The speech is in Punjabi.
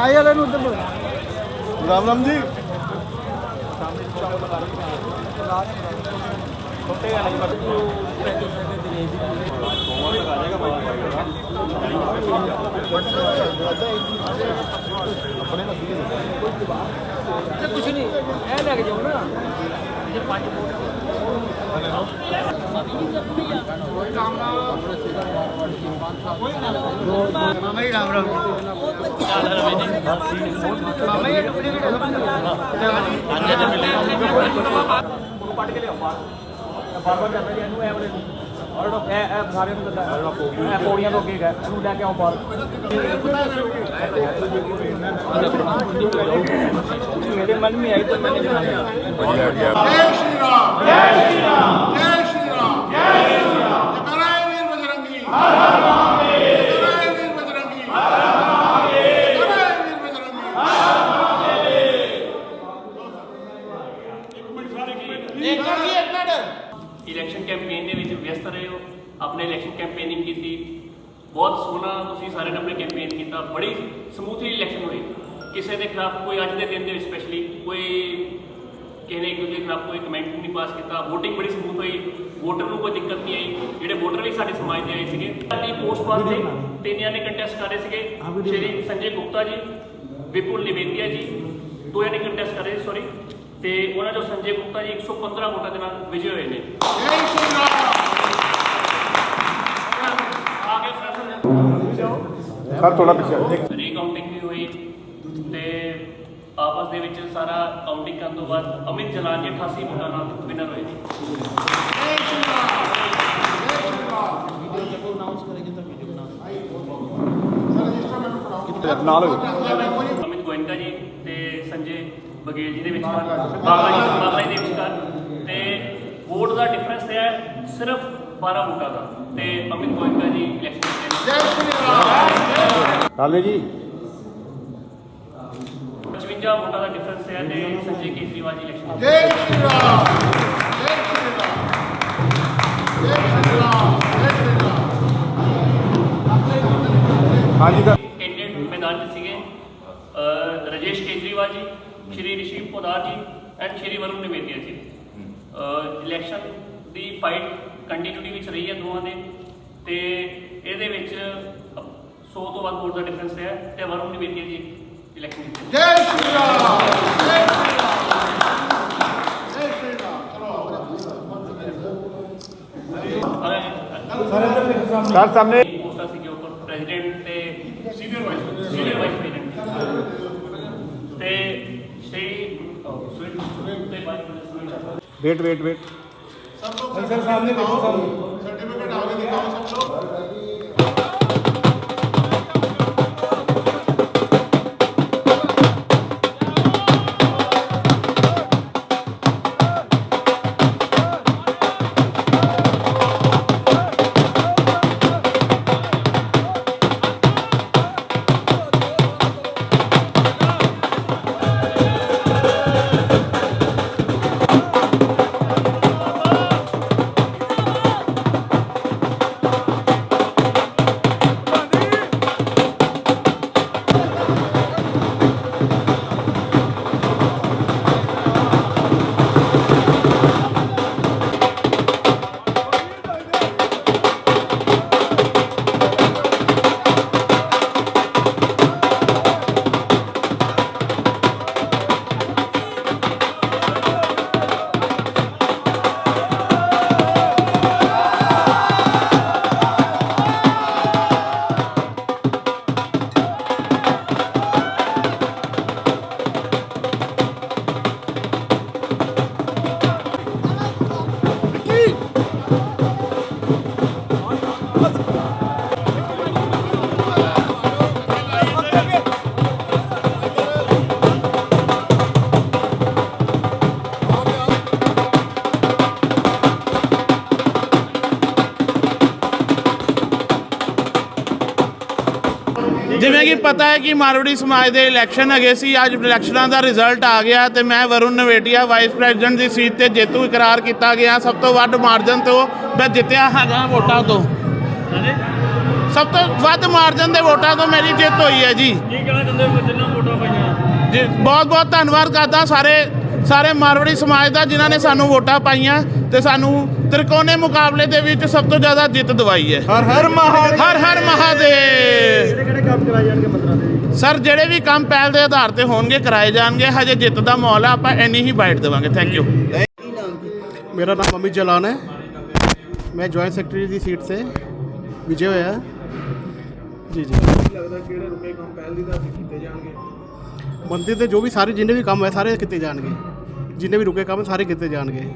ਚਾਹ ਵਾਲੇ ਨੂੰ ਉੱਧਰ ਰਾਮ ਰਾਮ ਜੀ। ਕੁਛ ਨਹੀਂ ਇਹ ਲੈ ਕੇ ਜਾਓ ਨਾ। ਜੇ ਪੰਜ ਮਾਮਾ ਰਾਮ ਰਾਮ। ਮਾਮਾ ਜੀ ਟੁਕੜੇ ਵੀ ਅੰਨੇ ਤੇ ਮਿਲੇ ਉਹਨੂੰ ਪੱਟ ਕੇ ਲਿਆ ਬਾਹਰ ਬਾਰ ਬਾਰ ਕਰਦਾ ਜੀ ਇਹਨੂੰ ਐਵਲੇ ਔਰ ਉਹ ਐ ਐ ਸਾਰਿਆਂ ਨੂੰ ਦਿੰਦਾ ਐ ਪੌੜੀਆਂ ਤੋਂ ਅੱਗੇ ਗਿਆ ਉਹਨੂੰ ਲੈ ਕੇ ਆਉਂ ਬਾਹਰ ਮੇਰੇ ਮਨ ਮੇ ਕੈਂਪੇਨਿੰਗ ਕੀਤੀ ਬਹੁਤ ਸੋਹਣਾ ਤੁਸੀਂ ਸਾਰੇ ਨੇ ਆਪਣੇ ਕੈਂਪੇਨ ਕੀਤਾ ਬੜੀ ਸਮੂਥਲੀ ਇਲੈਕਸ਼ਨ ਹੋਈ। ਕਿਸੇ ਦੇ ਖਿਲਾਫ ਕੋਈ ਅੱਜ ਦੇ ਦਿਨ ਦੇ ਵਿੱਚ ਸਪੈਸ਼ਲੀ ਕੋਈ ਕਿਸੇ ਨੇ ਕਿਸੇ ਖਿਲਾਫ ਕੋਈ ਕਮੈਂਟ ਨਹੀਂ ਪਾਸ ਕੀਤਾ VOTING ਬੜੀ ਸਮੂਥ ਹੋਈ। ਵੋਟਰ ਨੂੰ ਕੋਈ ਦਿੱਕਤ ਨਹੀਂ ਆਈ। ਜਿਹੜੇ ਵੋਟਰ ਵੀ ਸਾਡੇ ਸਮਾਜ ਦੇ ਆਏ ਸੀਗੇ ਸਾਡੀ ਪੋਸਟ ਵਾਸਤੇ ਤਿੰਨ ਜਣੇ ਕੰਟੈਸਟ ਕਰ ਸੀਗੇ। ਸ਼੍ਰੀ ਸੰਜੇ ਗੁਪਤਾ ਜੀ ਵਿਪੁਲ ਨਿਵੇਦੀਆ ਜੀ ਦੋ ਨੇ ਕੰਟੈਸਟ ਕਰੇ ਰਹੇ ਸੌਰੀ ਤੇ ਉਹਨਾਂ ਚੋਂ ਸੰਜੇ ਗੁਪਤਾ ਜੀ 115 ਵੋਟਾਂ ਦੇ ਨਾਲ ਵਿਜੇ ਹੋਏ ਨੇ। ਸਰ ਥੋੜਾ ਪਿੱਛੇ ਰੀਕਾਊਂਟਿੰਗ ਵੀ ਹੋਈ। ਤੇ ਆਪਸ ਦੇ ਵਿੱਚ ਸਾਰਾ ਕਾਊਂਟਿੰਗ ਕਰਨ ਤੋਂ ਬਾਅਦ ਅਮਿਤ ਜਲਾਨ ਜੀ 88 ਵੋਟਾਂ ਨਾਲ ਵਿਨਰ ਹੋਏ ਜੀ ਨਾਲ ਅਮਿਤ ਗੋਇੰਕਾ ਜੀ ਤੇ ਸੰਜੇ ਬਗੇਲ ਜੀ ਦੇ ਵਿਚਕਾਰ ਬਾਬਾ ਜੀ ਬਾਬਾ ਜੀ ਦੇ ਵਿਚਕਾਰ। ਤੇ ਵੋਟ ਦਾ ਡਿਫਰੈਂਸ ਹੈ ਸਿਰਫ ਬਾਰਾਮੂਲਾ ਦਾ ਤੇ ਅਮਿਤ ਗੋਇੰਦਾ ਜੀ ਇਲੈਕਸ਼ਨ ਵੋਟਾਂ ਦਾ ਤੇ ਸੰਜੇ ਕੇਜਰੀਵਾਲ ਮੈਦਾਨ ਸੀਗੇ ਰਜੇਸ਼ ਕੇਜਰੀਵਾਲ ਜੀ ਸ਼੍ਰੀ ਰਿਸ਼ੀ ਪੋਦਾਰ ਜੀ ਐਂਡ ਸ਼੍ਰੀ ਵਰੁਣ ਨਿਵੇਦੀਆ ਜੀ। ਇਲੈਕਸ਼ਨ ਦੀ ਫਾਈਟ ਕੰਟੀਨਿਊਟੀ ਵਿੱਚ ਰਹੀ ਹੈ ਦੋਵਾਂ ਦੇ। ਤੇ ਇਹਦੇ ਵਿੱਚ 100 ਤੋਂ ਵੱਧ ਵੋਟ ਦਾ ਡਿਫਰੈਂਸ ਹੈ ਤੇ ਵਰੁਣ ਨਿਵੇਦੀਆ ਜੀ ਇਲੈਕਸ਼ਨ ਜਿੱਤੇ ਜੈ ਸ਼੍ਰੀ ਰਾਮ! ਜੈ ਸ਼੍ਰੀ ਰਾਮ! ਜੈ ਸ਼੍ਰੀ ਰਾਮ! ਸਰ ਸਾਹਮਣੇ। ਪੋਸਟਾ ਸੀ ਕਿ ਉੱਪਰ ਪ੍ਰੈਜ਼ੀਡੈਂਟ ਤੇ senior vice senior vice president ਤੇ ਸ਼੍ਰੀ ਸੁਨੀਲ ਸੁਨੀਲ ਤੇ vice president wait wait wait sir ਸਾਹਮਣੇ ਦੇਖੋ ਸਾਨੂੰ। ਜਿਵੇਂ ਕਿ ਪਤਾ ਹੈ ਕਿ ਮਾਰਵਾੜੀ ਸਮਾਜ ਦੇ ਇਲੈਕਸ਼ਨ ਹੈਗੇ ਸੀ ਅੱਜ ਇਲੈਕਸ਼ਨਾਂ ਦਾ ਰਿਜ਼ਲਟ ਆ ਗਿਆ ਤੇ ਮੈਂ ਵਰੁਣ ਨਵੇਟੀਆ ਵਾਈਸ ਪ੍ਰੈਜ਼ੀਡੈਂਟ ਦੀ ਸੀਟ ਤੇ ਜੇਤੂ ਇਕਰਾਰ ਕੀਤਾ ਗਿਆ। ਸਭ ਤੋਂ ਵੱਧ ਮਾਰਜਨ ਤੋਂ ਮੈਂ ਜਿੱਤਿਆ ਹੈਗਾ ਵੋਟਾਂ ਤੋਂ। ਸਭ ਤੋਂ ਵੱਧ ਮਾਰਜਨ ਦੇ ਵੋਟਾਂ ਤੋਂ ਮੇਰੀ ਜਿੱਤ ਹੋਈ ਹੈ ਜੀ। ਕੀ ਕਹਿਣਾ ਚਾਹੁੰਦੇ ਹੋ? ਜਿੰਨਾ ਵੋਟਾਂ ਪਾਈਆਂ? ਜੀ ਬਹੁਤ ਬਹੁਤ ਧੰਨਵਾਦ ਕਰਦਾ ਸਾਰੇ ਸਾਰੇ ਮਾਰਵਾੜੀ ਸਮਾਜ ਦਾ ਜਿਨ੍ਹਾਂ ਨੇ ਸਾਨੂੰ ਵੋਟਾਂ ਪਾਈਆਂ ਤੇ ਸਾਨੂੰ ਤਿਰਕੋਣੇ ਮੁਕਾਬਲੇ ਦੇ ਵਿੱਚ ਸਭ ਤੋਂ ਜ਼ਿਆਦਾ ਜਿੱਤ ਦਵਾਈ ਹੈ। ਹਰ ਹਰ ਮਹਾਦੇਵ ਹਰ ਹਰ ਮਹਾਦੇਵ। ਕਿਹੜੇ ਕੰਮ ਕਰਾਏ ਜਾਣਗੇ ਮੰਦਰਾਂ ਦੇ ਸਰ ਜਿਹੜੇ ਵੀ ਕੰਮ ਪਹਿਲ ਦੇ ਆਧਾਰ ਤੇ ਹੋਣਗੇ ਕਰਾਏ ਜਾਣਗੇ। ਹਜੇ ਜਿੱਤ ਦਾ ਮਾਹੌਲ ਆ ਆਪਾਂ ਇੰਨੀ ਹੀ ਬਾਈਟ ਦੇਵਾਂਗੇ। ਥੈਂਕ ਯੂ ਮੇਰਾ ਨਾਮ ਅਮਿਤ ਜਲਾਨ ਹੈ। ਮੈਂ ਜੁਆਇੰਟ ਸੈਕਟਰੀ ਦੀ ਸੀਟ ਸੇ ਵਿਜੇ ਹੋਇਆ। ਜੀ ਜੀ। ਲੱਗਦਾ ਕਿਹੜੇ ਰੁਕੇ ਕੰਮ ਪਹਿਲ ਦੀ ਦਾ ਕੀਤੇ ਜਾਣਗੇ? ਮੰਦਿਰ ਦੇ ਜੋ ਵੀ ਸਾਰੇ ਜਿੰਨੇ ਵੀ ਕੰਮ ਹੈ, ਸਾਰੇ ਕੀਤੇ ਜਾਣਗੇ। ਜਿੰਨੇ ਵੀ ਰੁਕੇ ਕੰਮ, ਸਾਰੇ ਕੀਤੇ ਜਾਣਗੇ।